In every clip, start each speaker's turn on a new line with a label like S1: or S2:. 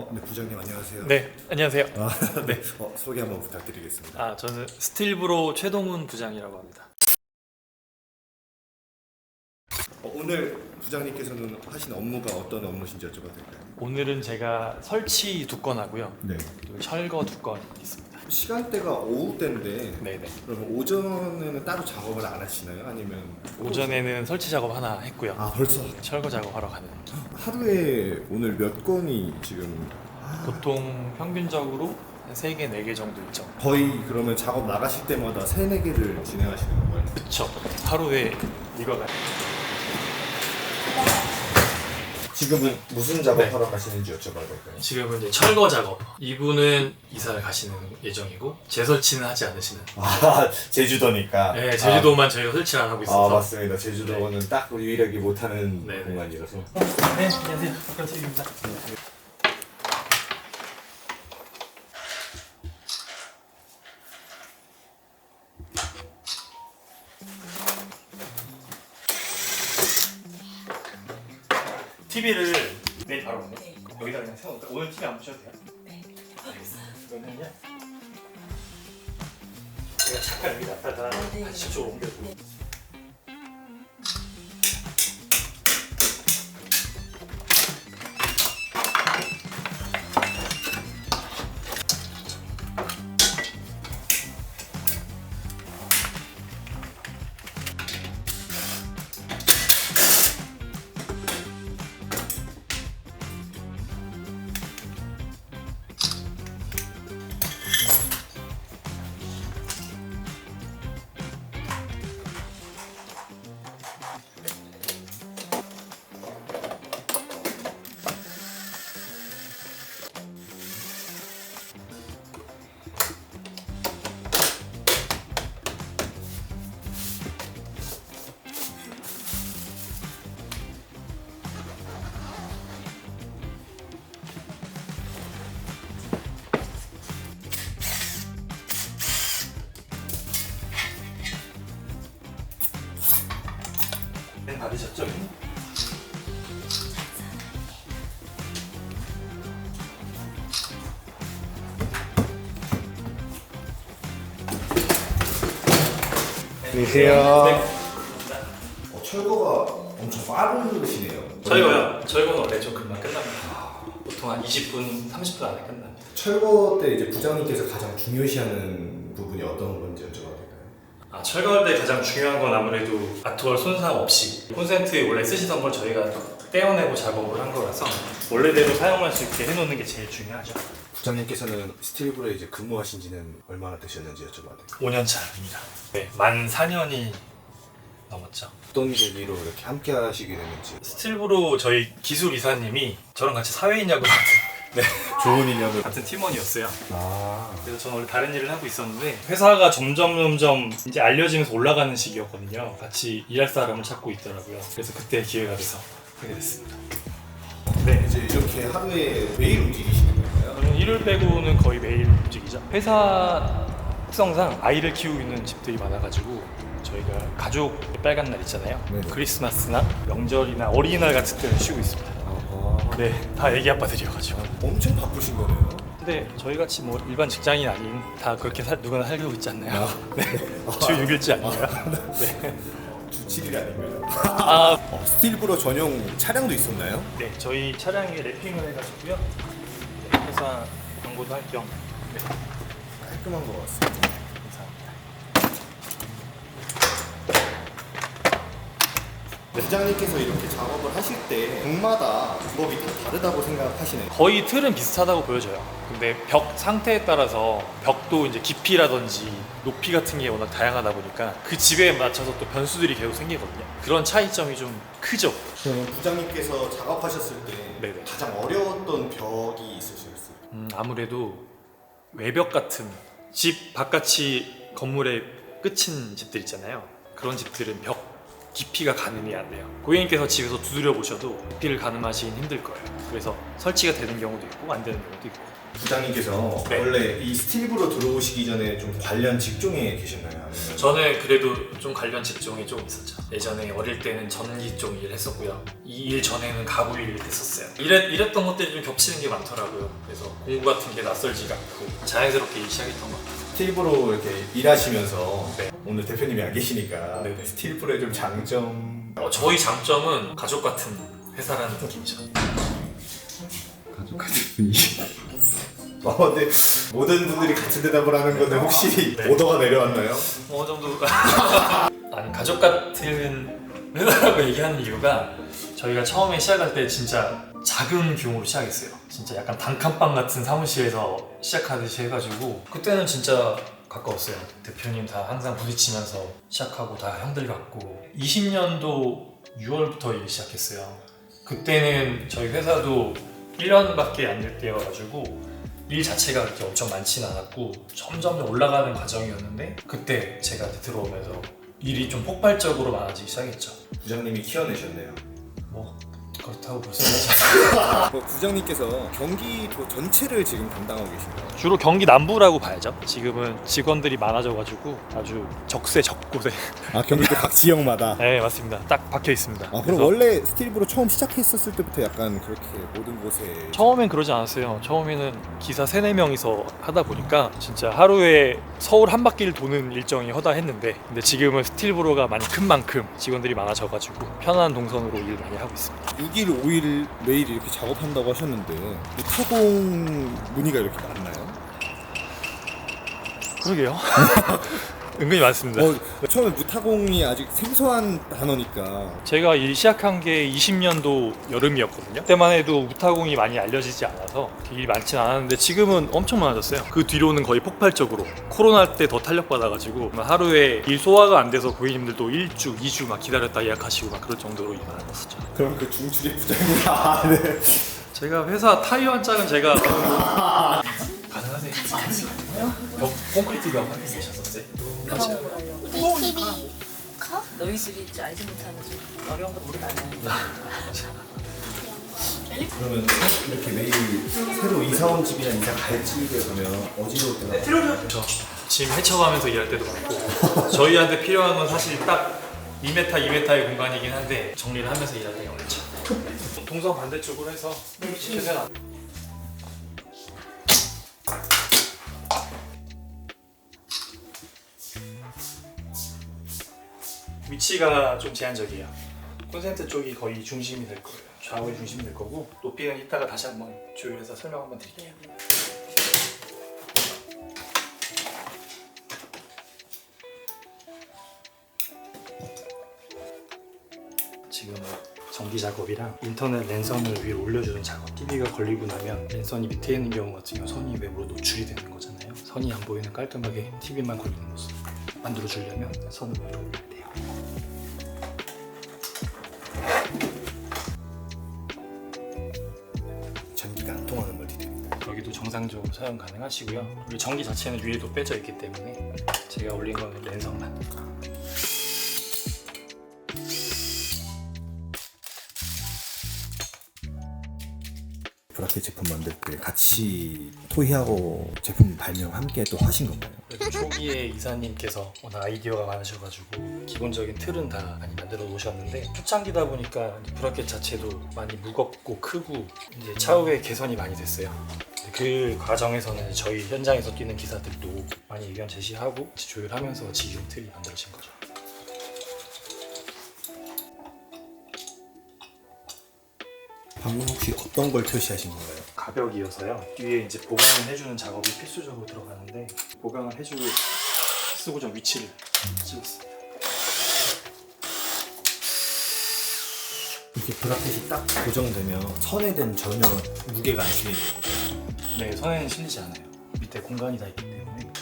S1: 어, 네 부장님 안녕하세요.
S2: 네, 안녕하세요.
S1: 아, 네. 어, 소개 한번 부탁드리겠습니다.
S2: 아, 저는 스틸브로 최동훈 부장이라고 합니다.
S1: 어, 오늘 부장님께서는 하신 업무가 어떤 업무신지 여쭤봐도 될까요?
S2: 오늘은 제가 설치 두 건 하고요.
S1: 네.
S2: 그리고 철거 두 건 있습니다.
S1: 시간대가 오후 때인데
S2: 네, 네.
S1: 그러면 오전에는 따로 작업을 안 하시나요? 아니면
S2: 오전에는 설치 작업 하나 했고요.
S1: 아 벌써
S2: 철거 작업하러 가는.
S1: 하루에 오늘 몇 건이 지금
S2: 보통 평균적으로 한 3개, 4개 정도 있죠.
S1: 거의 그러면 작업 나가실 때마다 세네 개를 진행하시는 건가요?
S2: 그쵸. 하루에 이거 가
S1: 지금은 무슨 작업하러 가시는지 여쭤봐도 될까요?
S2: 지금은 이제 철거 작업. 이분은 이사를 가시는 예정이고 재설치는 하지 않으시는.
S1: 아 제주도니까.
S2: 네, 제주도만 저희가 설치를 안 하고
S1: 아, 아
S2: 있어서.
S1: 맞습니다. 제주도는 딱 유일하게 못하는
S2: 네, 네.
S1: 공간이라서.
S2: 네, 안녕하세요. 박관식입니다. 저
S1: 안녕하세요.
S2: 네.
S1: 어, 철거가 엄청 빠르시네요.
S2: 저희가요. 저희가 원래 좀 금방 끝납니다. 보통 한 20분, 30분 안에 끝납니다.
S1: 철거 때 이제 부장님께서 가장 중요시하는 부분이 어떤 건지 여쭤봐도 될까요?
S2: 아, 철거할 때 가장 중요한 건 아무래도 아트월 손상 없이 콘센트 원래 쓰시던 걸 저희가 떼어내고 작업을 한 거라서 원래대로 사용할 수 있게 해놓는 게 제일 중요하죠.
S1: 부장님께서는 스틸브로에 이제 근무하신 지는 얼마나 되셨는지 여쭤봐도 될까요?
S2: 5년 차입니다. 네, 만 4년이 넘었죠.
S1: 어떤 계기로 이렇게 함께 하시게 됐는지
S2: 스틸브로 저희 기술 이사님이 저랑 같이 사회인 야구 같은 네,
S1: 좋은 인연을
S2: 같은 팀원이었어요.
S1: 아
S2: 그래서 저는 원래 다른 일을 하고 있었는데 회사가 점점 점점 이제 알려지면서 올라가는 시기였거든요. 같이 일할 사람을 찾고 있더라고요. 그래서 그때 기회가 돼서 하게 됐습니다. 네.
S1: 이제 이렇게 하루에 매일 움직이시는 건가요?
S2: 저는 일을 빼고는 거의 매일 움직이죠. 회사 특성상 아이를 키우고 있는 집들이 많아가지고 저희가 가족 빨간 날 있잖아요.
S1: 네네.
S2: 크리스마스나 명절이나 어린이날 같은 때는 쉬고 있습니다.
S1: 아,
S2: 네, 다 애기 아빠들이어가지고.
S1: 엄청 바쁘신 거네요.
S2: 근데 저희 같이 뭐 일반 직장인 아닌 다 그렇게 살, 누구나 살고 있지 않나요? 네. 주 6일째 아니에요? 네.
S1: 주 7일 아닌가요?
S2: 아,
S1: 어, 스틸브로 전용 차량도 있었나요?
S2: 네, 저희 차량에 랩핑을 해가지고요. 네, 회사 광고도 할 겸. 네,
S1: 깔끔한 것 같습니다. 부장님께서 이렇게 작업을 하실 때 분마다 방법이 다 다르다고 생각하시나요?
S2: 거의 틀은 비슷하다고 보여져요. 근데 벽 상태에 따라서 벽도 이제 깊이라든지 높이 같은 게 워낙 다양하다 보니까 그 집에 맞춰서 또 변수들이 계속 생기거든요. 그런 차이점이 좀 크죠.
S1: 그러면 부장님께서 작업하셨을 때
S2: 네네.
S1: 가장 어려웠던 벽이 있으셨어요?
S2: 음, 아무래도 외벽 같은 집 바깥이 건물의 끝인 집들 있잖아요. 그런 집들은 벽 깊이가 가늠이 안 돼요. 고객님께서 집에서 두드려 보셔도 깊이를 가늠하시긴 힘들 거예요. 그래서 설치가 되는 경우도 있고 안 되는 경우도 있고.
S3: 부장님께서
S2: 네.
S3: 원래 이 스틸브로 들어오시기 전에 좀 관련 직종에 계셨나요? 아니면
S2: 저는 그래도 좀 관련 직종이 좀 있었죠. 예전에 어릴 때는 전기 쪽 일을 했었고요. 이 일 전에는 가구 일을 했었어요. 이랬, 이랬던 것들이 좀 겹치는 게 많더라고요. 그래서 공부 같은 게 낯설지가 않고 자연스럽게 일 시작했던 것 같아요.
S3: 스틸브로 이렇게 일하시면서
S2: 네.
S3: 오늘 대표님이 안 계시니까
S2: 네네.
S3: 스틸브로의 좀 장점
S2: 어, 저희 장점은 가족 같은 회사라는 느낌이죠.
S3: 가족 같은 분위기. 어, 근데 모든 분들이 같은 대답을 하는 건데 혹시
S2: 네.
S3: 오더가 내려왔나요?
S2: 어느 정도 아니 가족 같은 회사라고 얘기하는 이유가 저희가 처음에 시작할 때 진짜 작은 규모로 시작했어요. 진짜 약간 단칸방 같은 사무실에서 시작하듯이 해가지고 그때는 진짜 가까웠어요. 대표님 다 항상 부딪히면서 시작하고 다 형들 같고 20년도 6월부터 일 시작했어요. 그때는 저희 회사도 1년밖에 안 될 때여가지고 일 자체가 그렇게 엄청 많지는 않았고 점점 올라가는 과정이었는데 그때 제가 들어오면서 일이 좀 폭발적으로 많아지기 시작했죠.
S3: 부장님이 키워내셨네요.
S2: 뭐 그렇다고 볼수 있죠.
S3: 뭐 부장님께서 경기도 전체를 지금 담당하고 계신가요?
S2: 주로 경기 남부라고 봐야죠. 지금은 직원들이 많아져가지고 아주 적세 적곳에.
S1: 아 경기도 각 지역마다.
S2: 네 맞습니다. 딱 박혀 있습니다.
S1: 아 그럼
S2: 그래서
S1: 원래 스틸브로 처음 시작했었을 때부터 약간 그렇게 모든 곳에
S2: 처음엔 그러지 않았어요. 처음에는 기사 세네 명이서 하다 보니까 진짜 하루에 서울 한 바퀴를 도는 일정이 허다했는데 근데 지금은 스틸브로가 많이 큰 만큼 직원들이 많아져가지고 편한 동선으로 일 많이 하고 있습니다.
S1: 6일 5일 매일 이렇게 작업한다고 하셨는데 이 타공 문의가 이렇게 많나요?
S2: 그러게요. 은근히 많습니다.
S1: 어, 처음에 무타공이 아직 생소한 단어니까
S2: 제가 일 시작한 게 20년도 여름이었거든요. 그때만 해도 우타공이 많이 알려지지 않아서 일이 많진 않았는데 지금은 엄청 많아졌어요. 그 뒤로는 거의 폭발적으로 코로나 때 더 탄력받아가지고 하루에 일 소화가 안 돼서 고객님들도 1주, 2주 막 기다렸다 예약하시고 막 그럴 정도로 일이 많았었죠.
S1: 그럼 그 중추리 부장님 아 네.
S2: 제가 회사 타이어 한 짝은 제가 가능하세요? 벽 콘크리트 벽 하나 계셨었지? 맞아요.
S4: 이 TV 커? 너희들이 이제 알지 못하는 좀 어려운 것들이 많아요.
S3: 그러면 이렇게 매일 새로 이사 온 집이나 이사 갈 집에 가면 어지러울 때가
S2: 그렇죠. 짐 헤쳐가면서 일할 때도 많고 저희한테 필요한 건 사실 딱 2m, 2m의 공간이긴 한데 정리를 하면서 일할 때가 많죠. 동선 반대쪽으로 해서 최대한 위치가 좀 제한적이에요. 콘센트 쪽이 거의 중심이 될 거예요. 좌우의 중심이 될 거고 높이는 이따가 다시 한번 조율해서 설명 한번 드릴게요. 지금 전기 작업이랑 인터넷 랜선을 위로 올려주는 작업 TV가 걸리고 나면 랜선이 밑에 있는 경우 같은 경우 선이 외부로 노출이 되는 거잖아요 선이 안 보이는 깔끔하게 TV만 걸리는 모습 만들어 주려면 선을 위로 올려야 돼요 정상적으로 사용 가능하시고요 그리고 전기 자체는 위에도 빼져 있기 때문에 제가 올린 거는 랜선만
S1: 브라켓 제품 만들 때 같이 토의하고 제품 발명 함께 또 하신 건가요?
S2: 그래도 초기에 이사님께서 워낙 아이디어가 많으셔가지고 기본적인 틀은 다 많이 만들어 놓으셨는데 초창기다 보니까 이제 브라켓 자체도 많이 무겁고 크고 이제 차후에 개선이 많이 됐어요. 그 과정에서는 저희 현장에서 뛰는 기사들도 많이 의견 제시하고 조율하면서 지금 틀이 만들어진 거죠.
S1: 방금 혹시 어떤 걸 표시하신 건가요?
S2: 가벽이어서요. 뒤에 이제 보강을 해주는 작업이 필수적으로 들어가는데 보강을 해주고 쓰고 좀 위치를 찍었습니
S3: 이렇게 브라켓이 딱 고정되면 선에 대한 전혀 무게가 안 실리는 거예요.
S2: 네, 선에는 실리지 않아요. 밑에 공간이 다 있기 때문에.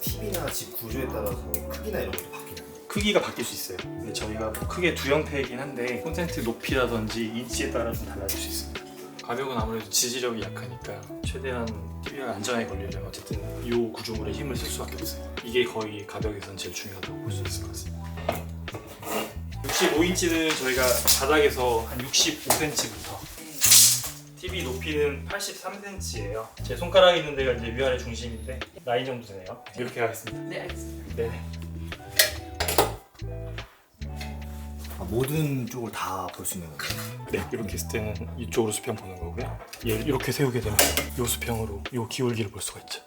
S3: TV나 집 구조에 따라서 크기나 이런 것도 바뀌나요?
S2: 크기가 바뀔 수 있어요. 근데 저희가 뭐 크게 두 형태이긴 한데 콘센트 높이라든지 인치에 따라 좀 달라질 수 있습니다. 가격은 아무래도 지지력이 약하니까 최대한 TV가 안전하게 걸리려면 어쨌든 이 구조물에 힘을 쓸 수밖에 없어요. 이게 거의 가격에선 제일 중요하다고 볼 수 있을 것 같습니다. 65인치는 저희가 바닥에서 한 65cm부터 TV 높이는 83cm예요. 제 손가락 있는 데가 이제 위아래 중심인데 라인 정도 되네요. 이렇게 가겠습니다.
S4: 네 알겠습니다.
S2: 네네.
S1: 아, 모든 쪽을 다 볼 수 있는 건가요?
S2: 네, 이렇게 했을 때는 이쪽으로 수평 보는 거고요. 얘를 이렇게 세우게 되면 이 수평으로 이 기울기를 볼 수가 있죠.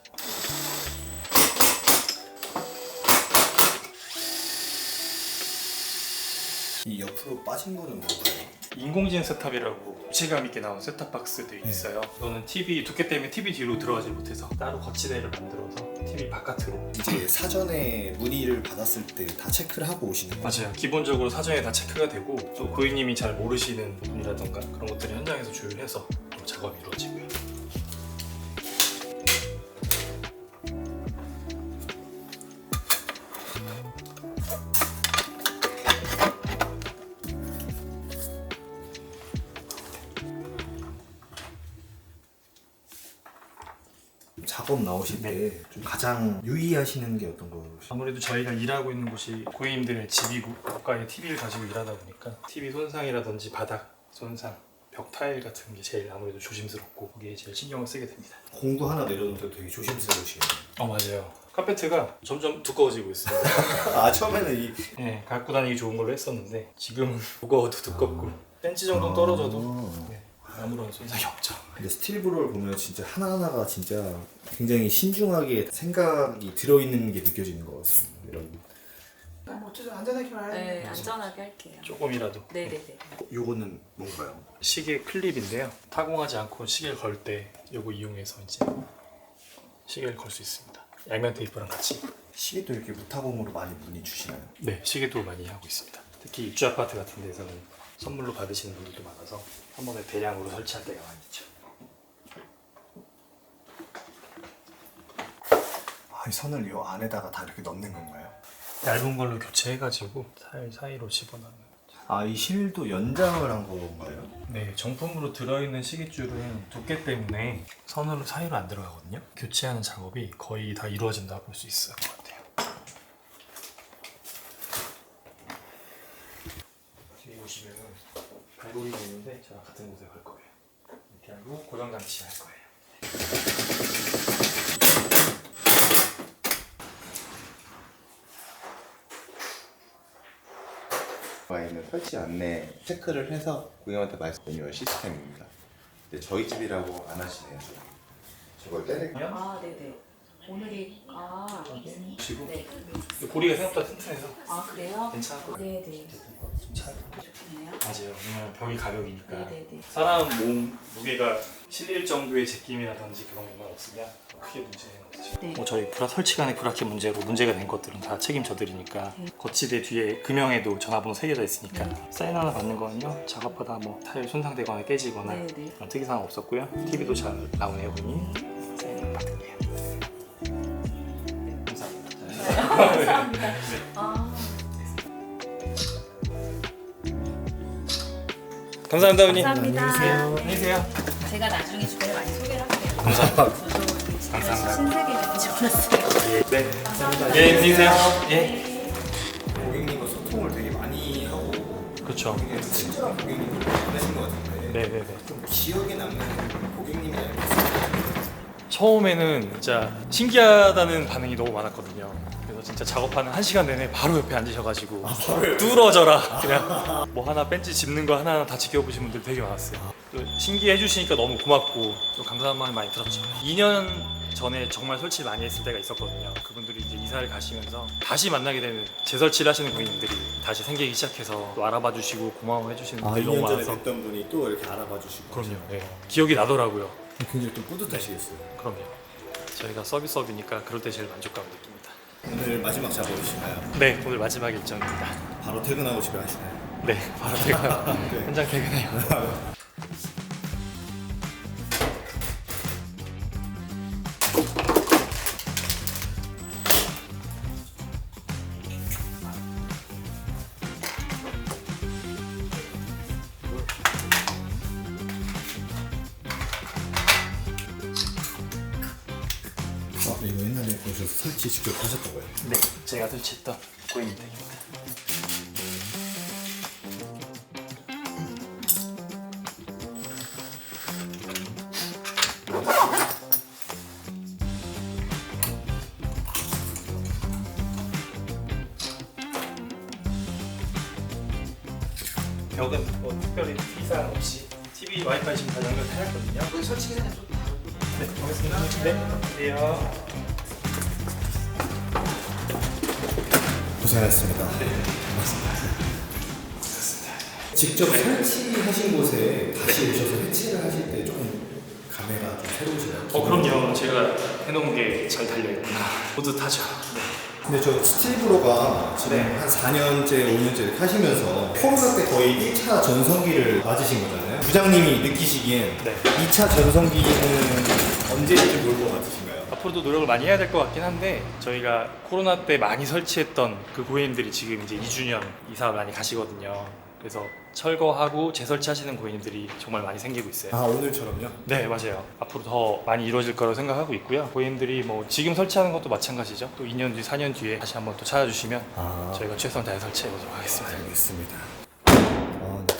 S1: 이 옆으로 빠진 거는 뭔가요?
S2: 인공지능 세탑이라고 체감 있게 나온 셋탑 박스들이 있어요. 이거는 TV 두께 때문에 TV 뒤로 들어가지 못해서 따로 거치대를 만들어서 TV 바깥으로.
S1: 이제 사전에 문의를 받았을 때 다 체크를 하고 오시는 거예요?
S2: 맞아요. 기본적으로 사전에 다 체크가 되고 또 고객님이 잘 모르시는 부분이라던가 그런 것들을 현장에서 조율해서 또 작업이 이루어지고요.
S1: 작업 나오실 때 좀 가장 유의하시는 게 어떤 거요?
S2: 아무래도 저희가 일하고 있는 곳이 고객님들의 집이고 가까이 TV를 가지고 일하다 보니까 TV 손상이라든지 바닥 손상, 벽 타일 같은 게 제일 아무래도 조심스럽고 거기에 제일 신경을 쓰게 됩니다.
S1: 공도 하나 내려놓을 때 되게 조심스러우시네요.
S2: 어 맞아요. 카페트가 점점 두꺼워지고 있습니다.
S1: 아 처음에는 이
S2: 네, 갖고 다니기 좋은 걸로 했었는데 지금은 무거워도 두껍고 센치 정도 떨어져도 네, 아무런 손상이 없죠.
S1: 근데 스틸브로를 보면 진짜 하나하나가 진짜 굉장히 신중하게 생각이 들어있는 게 느껴지는 것 같습니다. 여러분.
S5: 뭐 어쩌죠 안전하게 말해야
S4: 네 안전하게 할게요.
S2: 조금이라도
S4: 네네네.
S1: 요거는 뭔가요?
S2: 시계 클립인데요. 타공하지 않고 시계를 걸때 이거 이용해서 이제 시계를 걸 수 있습니다. 양면 테이프랑 같이.
S1: 시계도 이렇게 무타공으로 많이 문의 주시나요?
S2: 네, 시계도 많이 하고 있습니다. 특히 입주 아파트 같은 데서는 선물로 받으시는 분들도 많아서 한 번에 대량으로 설치할 때가 많이 있죠.
S1: 아, 이 선을 요 안에다가 다 이렇게 넣는 건가요?
S2: 얇은 걸로 교체해가지고 사이 사이로 집어넣는.
S1: 아, 이 실도 연장을 한 건가요?
S2: 네, 정품으로 들어있는 시계줄은 두께 때문에 선으로 사이로 안 들어가거든요. 교체하는 작업이 거의 다 이루어진다고 볼수 같아요. 뒤에 보시면은 발고리가 있는데 저랑 같은 곳에 걸 거예요. 이렇게 하고 고정 장치 할 거예요.
S6: 와 있는 설치 안내 체크를 해서 고객님한테 말씀드리는 시스템입니다. 근데 저희 집이라고 안 하시네요. 저걸 떼내
S4: 아 네네. 오늘이 아
S2: 보시고
S4: 네.
S2: 고리가 생각보다 튼튼해서
S4: 아 그래요?
S2: 괜찮을 것 같아요.
S4: 네네.
S2: 잘. 맞아요. 왜냐면 벽이 가벽이니까.
S4: 네네네.
S2: 사람 몸 무게가 실릴 정도의 제낌이라든지 그런 것만 없으면 크게 문제는 없죠.
S4: 네.
S2: 뭐 저희 브라 설치 간의 브라켓 문제로 문제가 된 것들은 다 책임져 드리니까
S4: 네.
S2: 거치대 뒤에 금형에도 전화번호 새겨져 있으니까 사인 하나 받는 거는요 작업하다 뭐 타일 손상되거나 깨지거나
S4: 네 네.
S2: 그런 특이사항 없었고요 TV도 잘 나오네요 분이 사인 받을게요 네, 감사합니다
S4: 감사합니다. 아
S2: 감사합니다 분님
S4: 감사합니다.
S2: 안녕히 계세요
S4: 제가 나중에 주변에 많이 소개를 할게요.
S2: 감사합니다
S4: 저도
S2: 감사합니다.
S4: 신세계를 적어놨어요.
S2: 네 감사합니다 예 안녕히 계세요 예
S1: 고객님과 소통을 되게 많이 하고
S2: 그렇죠
S1: 되게 친절한 고객님을 만나신 것 같은데
S2: 네 네 네
S1: 좀 기억에 남는 고객님이 있어요?
S2: 처음에는 진짜 신기하다는 반응이 너무 많았거든요. 진짜 작업하는 한 시간 내내 바로 옆에 앉으셔가지고 뚫어져라 그냥 뭐 하나 벤치 짚는 거 하나하나 다 지켜보신 분들 되게 많았어요. 또 신기해 주시니까 너무 고맙고 또 감사한 마음이 많이 들었죠. 2년 전에 정말 설치 많이 했을 때가 있었거든요. 그분들이 이제 이사를 가시면서 다시 만나게 되는 재설치를 하시는 고객님들이 다시 생기기 시작해서 또 알아봐 주시고 고마워해 주시는
S1: 아,
S2: 분들이 너무
S1: 2년 전에
S2: 많아서
S1: 뵀던 분이 또 이렇게 알아봐 주시고
S2: 그럼요. 예. 기억이 나더라고요.
S1: 굉장히 좀 뿌듯하시겠어요.
S2: 그럼요. 저희가 서비스업이니까 그럴 때 제일 만족감을 느낍니다.
S1: 오늘 마지막 작업이신가요?
S2: 네, 오늘 마지막 일정입니다.
S1: 바로 퇴근하고 집에 가시나요?
S2: 네, 바로 퇴근. 현장 퇴근해요.
S1: 오셔서 설치 직접 하셨던 거예요?
S2: 네, 제가 설치했던 고인물입니다. 벽은 뭐 특별히 이상 없이 TV 와이파이 지금 다 연결해놨거든요.
S5: 설치기 전에 좀
S2: 네, 보겠습니다. 네, 안녕요
S1: 고생하셨습니다. 직접 설치하신 곳에 다시 오셔서 해체를 하실 때 조금 감회가 좀 새로우시나요?
S2: 어 그럼요. 제가 해놓은 게 잘 달려 있구나. 뿌듯하죠. 네.
S1: 근데 저 스틸브로가 지금
S2: 네.
S1: 한 4년째, 5년째 이렇게 하시면서 코로나 때 거의 1차 전성기를 맞으신 거잖아요. 부장님이 느끼시기엔
S2: 네.
S1: 2차 전성기는 언제쯤 올것 같으신가요?
S2: 앞으로도 노력을 많이 해야 될 것 같긴 한데 저희가 코로나 때 많이 설치했던 그 고객님들이 지금 이제 2주년 이사를 많이 가시거든요. 그래서 철거하고 재설치하시는 고객님들이 정말 많이 생기고 있어요.
S1: 아 오늘처럼요?
S2: 네 맞아요 앞으로 더 많이 이루어질 거라고 생각하고 있고요 고객님들이 뭐 지금 설치하는 것도 마찬가지죠 또 2년 뒤 4년 뒤에 다시 한번 또 찾아주시면
S1: 아
S2: 저희가 최선을 다해 설치해 보도록 하겠습니다
S1: 알겠습니다.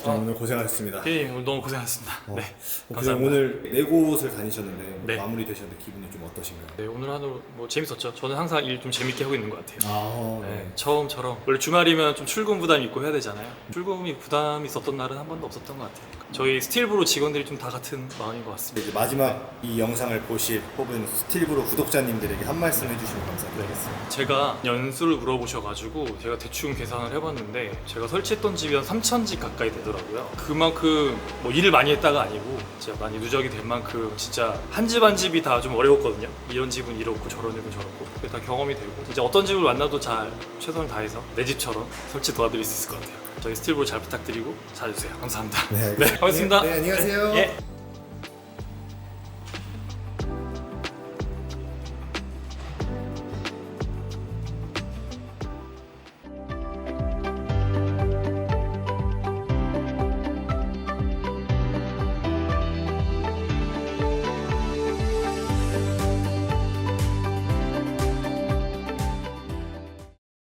S1: 아, 네, 부장님 오늘 고생하셨습니다.
S2: 예 오늘 너무 고생하셨습니다
S1: 어,
S2: 네
S1: 어,
S2: 감사합니다
S1: 오늘 네 곳을 다니셨는데
S2: 네.
S1: 마무리 되셨는데 기분이 좀 어떠신가요?
S2: 네 오늘 하루 뭐 재밌었죠 저는 항상 일 좀 재밌게 하고 있는 것 같아요
S1: 아,
S2: 네, 처음처럼 원래 주말이면 좀 출근 부담이 있고 해야 되잖아요. 출근이 부담이 있었던 날은 한 번도 없었던 것 같아요. 저희 스틸브로 직원들이 좀 다 같은 마음인 것
S1: 네,
S2: 같습니다.
S1: 이제 마지막 이 영상을 보실 혹은 스틸브로 구독자님들에게 한 말씀 해주시면 감사드리겠습니다.
S2: 제가 연수를 물어보셔가지고 제가 대충 계산을 해봤는데 제가 설치했던 집이 한 3,000집 가까이 되더라고요. 그만큼 뭐 일을 많이 했다가 아니고 진짜 많이 누적이 된 만큼 진짜 한 집 한 집이 다 좀 어려웠거든요. 이런 집은 이렇고 저런 집은 저렇고 그게 다 경험이 되고 이제 어떤 집을 만나도 잘 최선을 다해서 내 집처럼 설치 도와드릴 수 있을 것 같아요. 저희 스틸브로 잘 부탁드리고 찾아주세요. 감사합니다.
S1: 네,
S2: 네, 고맙습니다.
S1: 네, 네, 안녕히 가세요.
S2: 예.